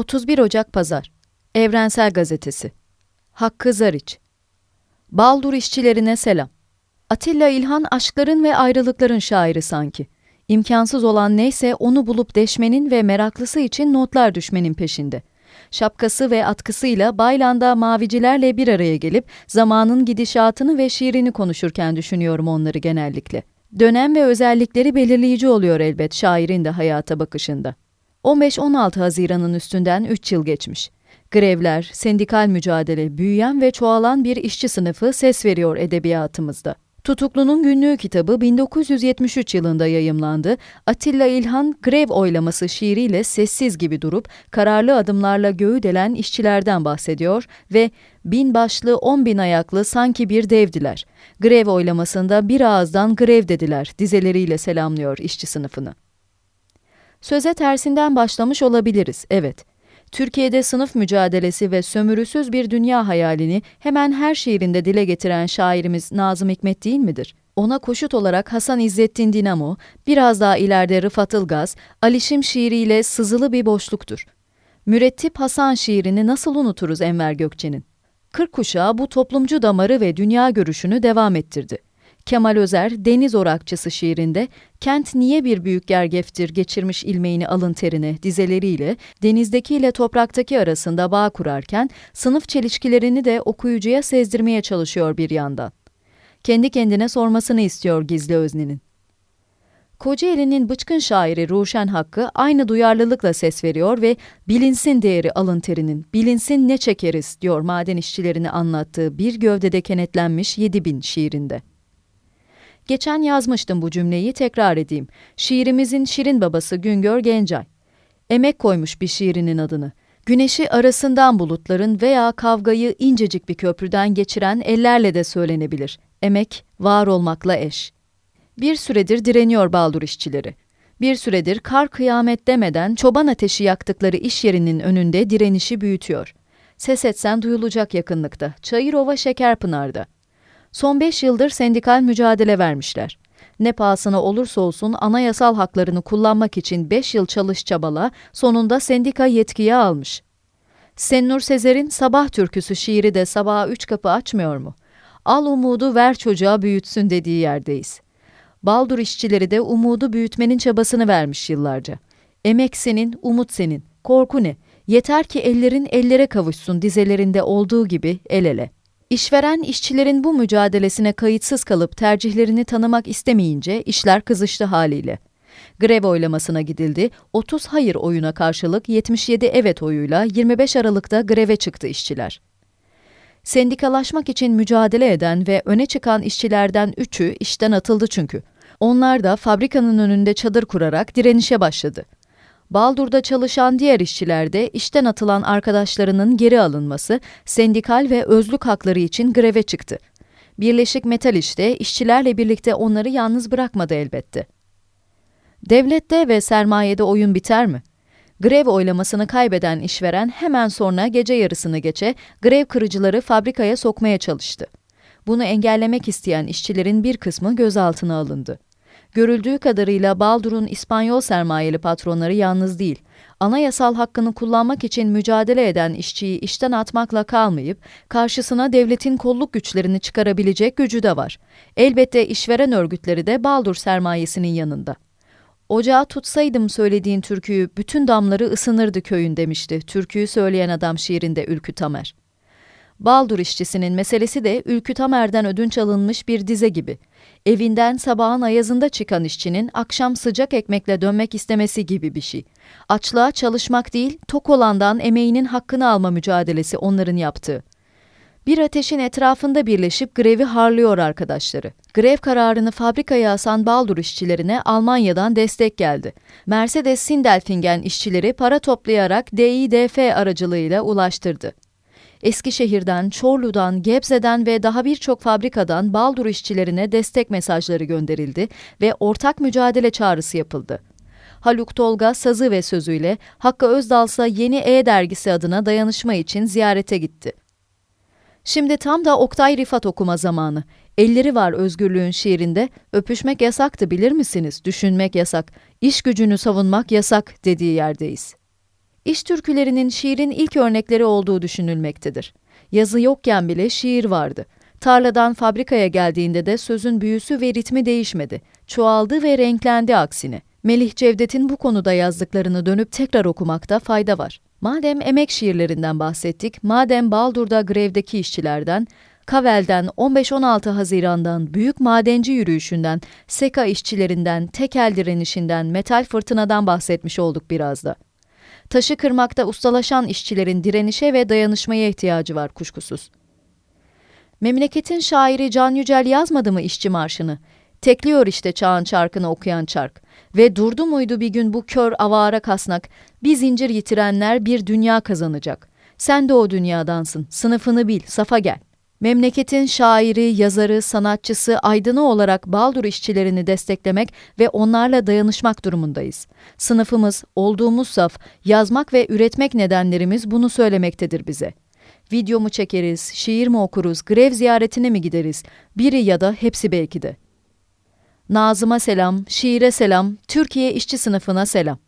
31 Ocak Pazar Evrensel Gazetesi Hakkı Zariç Baldur işçilerine selam. Atilla İlhan aşkların ve ayrılıkların şairi sanki. İmkansız olan neyse onu bulup deşmenin ve meraklısı için notlar düşmenin peşinde. Şapkası ve atkısıyla Baylan'da mavicilerle bir araya gelip zamanın gidişatını ve şiirini konuşurken düşünüyorum onları genellikle. Dönem ve özellikleri belirleyici oluyor elbet şairin de hayata bakışında. 15-16 Haziran'ın üstünden 3 yıl geçmiş. Grevler, sendikal mücadele, büyüyen ve çoğalan bir işçi sınıfı ses veriyor edebiyatımızda. Tutuklu'nun günlüğü kitabı 1973 yılında yayımlandı. Atilla İlhan grev oylaması şiiriyle sessiz gibi durup kararlı adımlarla göğü delen işçilerden bahsediyor ve bin başlı on bin ayaklı sanki bir devdiler. Grev oylamasında bir ağızdan grev dediler dizeleriyle selamlıyor işçi sınıfını. Söze tersinden başlamış olabiliriz, evet. Türkiye'de sınıf mücadelesi ve sömürüsüz bir dünya hayalini hemen her şiirinde dile getiren şairimiz Nazım Hikmet değil midir? Ona koşut olarak Hasan İzzettin Dinamo, biraz daha ileride Rıfat Ilgaz, Alişim şiiriyle sızılı bir boşluktur. Mürettip Hasan şiirini nasıl unuturuz Enver Gökçe'nin? Kırk kuşağı bu toplumcu damarı ve dünya görüşünü devam ettirdi. Kemal Özer, Deniz Orakçısı şiirinde kent niye bir büyük gergeftir geçirmiş ilmeğini alın terine dizeleriyle denizdeki ile topraktaki arasında bağ kurarken sınıf çelişkilerini de okuyucuya sezdirmeye çalışıyor bir yandan. Kendi kendine sormasını istiyor gizli öznenin. Kocaeli'nin bıçkın şairi Ruşen Hakkı aynı duyarlılıkla ses veriyor ve bilinsin değeri alın terinin, bilinsin ne çekeriz diyor maden işçilerini anlattığı bir gövdede kenetlenmiş 7000 şiirinde. Geçen yazmıştım bu cümleyi tekrar edeyim. Şiirimizin şirin babası Güngör Gencay. Emek koymuş bir şiirinin adını. Güneşi arasından bulutların veya kavgayı incecik bir köprüden geçiren ellerle de söylenebilir. Emek, var olmakla eş. Bir süredir direniyor Baldur işçileri. Bir süredir kar kıyamet demeden çoban ateşi yaktıkları iş yerinin önünde direnişi büyütüyor. Ses etsen duyulacak yakınlıkta, Çayırova Şekerpınar'da. Son beş yıldır sendikal mücadele vermişler. Ne pahasına olursa olsun anayasal haklarını kullanmak için beş yıl çalış çabala, sonunda sendika yetkiye almış. Sennur Sezer'in Sabah Türküsü şiiri de sabaha üç kapı açmıyor mu? Al umudu ver çocuğa büyütsün dediği yerdeyiz. Baldur işçileri de umudu büyütmenin çabasını vermiş yıllarca. Emek senin, umut senin. Korku ne? Yeter ki ellerin ellere kavuşsun dizelerinde olduğu gibi el ele. İşveren işçilerin bu mücadelesine kayıtsız kalıp tercihlerini tanımak istemeyince işler kızıştı haliyle. Grev oylamasına gidildi, 30 hayır oyuna karşılık 77 evet oyuyla 25 Aralık'ta greve çıktı işçiler. Sendikalaşmak için mücadele eden ve öne çıkan işçilerden üçü işten atıldı çünkü. Onlar da fabrikanın önünde çadır kurarak direnişe başladı. Baldur'da çalışan diğer işçiler de işten atılan arkadaşlarının geri alınması, sendikal ve özlük hakları için greve çıktı. Birleşik Metal İş'te işçilerle birlikte onları yalnız bırakmadı elbette. Devlette ve sermayede oyun biter mi? Grev oylamasını kaybeden işveren hemen sonra gece yarısını geçe grev kırıcıları fabrikaya sokmaya çalıştı. Bunu engellemek isteyen işçilerin bir kısmı gözaltına alındı. Görüldüğü kadarıyla Baldur'un İspanyol sermayeli patronları yalnız değil, anayasal hakkını kullanmak için mücadele eden işçiyi işten atmakla kalmayıp, karşısına devletin kolluk güçlerini çıkarabilecek gücü de var. Elbette işveren örgütleri de Baldur sermayesinin yanında. Ocağı tutsaydım söylediğin türküyü bütün damları ısınırdı köyün demişti türküyü söyleyen adam şiirinde Ülkü Tamer. Baldur işçisinin meselesi de Ülkü Tamer'den ödünç alınmış bir dize gibi. Evinden sabahın ayazında çıkan işçinin akşam sıcak ekmekle dönmek istemesi gibi bir şey. Açlığa çalışmak değil, tok olandan emeğinin hakkını alma mücadelesi onların yaptığı. Bir ateşin etrafında birleşip grevi harlıyor arkadaşları. Grev kararını fabrikaya asan Baldur işçilerine Almanya'dan destek geldi. Mercedes Sindelfingen işçileri para toplayarak DİDF aracılığıyla ulaştırdı. Eskişehir'den, Çorlu'dan, Gebze'den ve daha birçok fabrikadan Baldur işçilerine destek mesajları gönderildi ve ortak mücadele çağrısı yapıldı. Haluk Tolga sazı ve sözüyle Hakkı Özdalsa Yeni E dergisi adına dayanışma için ziyarete gitti. Şimdi tam da Oktay Rifat okuma zamanı. Elleri var özgürlüğün şiirinde, öpüşmek yasaktı bilir misiniz, düşünmek yasak, iş gücünü savunmak yasak dediği yerdeyiz. İş türkülerinin şiirin ilk örnekleri olduğu düşünülmektedir. Yazı yokken bile şiir vardı. Tarladan fabrikaya geldiğinde de sözün büyüsü ve ritmi değişmedi. Çoğaldı ve renklendi aksine. Melih Cevdet'in bu konuda yazdıklarını dönüp tekrar okumakta fayda var. Madem emek şiirlerinden bahsettik, madem Baldur'da grevdeki işçilerden, Kavel'den 15-16 Haziran'dan, büyük madenci yürüyüşünden, seka işçilerinden, tekel direnişinden, metal fırtınadan bahsetmiş olduk biraz da. Taşı kırmakta ustalaşan işçilerin direnişe ve dayanışmaya ihtiyacı var kuşkusuz. Memleketin şairi Can Yücel yazmadı mı işçi marşını? Tekliyor işte çağın çarkını okuyan çark. Ve durdu muydu bir gün bu kör avara kasnak, bir zincir yitirenler bir dünya kazanacak. Sen de o dünyadansın, sınıfını bil, safa gel. Memleketin şairi, yazarı, sanatçısı, aydını olarak Baldur işçilerini desteklemek ve onlarla dayanışmak durumundayız. Sınıfımız, olduğumuz saf, yazmak ve üretmek nedenlerimiz bunu söylemektedir bize. Video mu çekeriz, şiir mi okuruz, grev ziyaretine mi gideriz? Biri ya da hepsi belki de. Nazım'a selam, şiire selam, Türkiye işçi sınıfına selam.